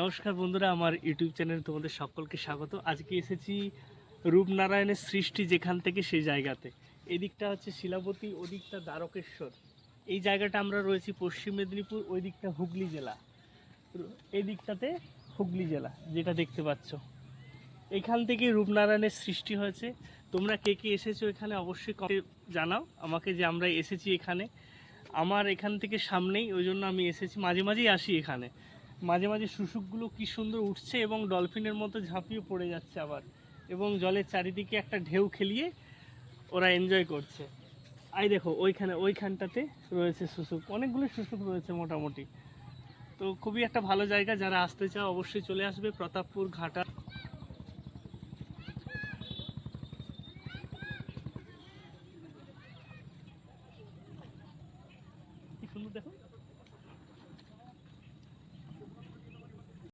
নমস্কার বন্ধুরা, আমার ইউটিউব চ্যানেলে তোমাদের সকলকে স্বাগত। আজকে এসেছি রূপনারায়ণের সৃষ্টি যেখান থেকে সেই জায়গাতে। এদিকটা হচ্ছে শিলাবতী, ওদিকটা দ্বারকেশ্বর। এই জায়গাটা আমরা রয়েছি পশ্চিম মেদিনীপুর ওই দিকটা হুগলি জেলা। এই দিকটাতে হুগলি জেলা, যেটা দেখতে পাচ্ছ। এখান থেকে রূপনারায়ণের সৃষ্টি হয়েছে। তোমরা কে কে এসেছ এখানে অবশ্যই জানাও আমাকে যে আমরা এসেছি এখানে। আমার এখান থেকে সামনেই, ওই জন্য আমি এসেছি। মাঝে মাঝেই আসি এখানে। মাঝে মাঝে শুশুকগুলো কি সুন্দর উঠছে এবং ডলফিনের মতো ঝাঁপিয়ে পড়ে যাচ্ছে আবার। এবং জলের চারিদিকে একটা ঢেউ খেলিয়ে ওরা এনজয় করছে। আই দেখো, ওইখানে, ওইখানটাতে রয়েছে শুশুক। অনেকগুলো শুশুক রয়েছে মোটামুটি। তো খুবই একটা ভালো জায়গা, যারা আসতে চায় অবশ্যই চলে আসবে প্রতাপপুর ঘাটা। দেখো।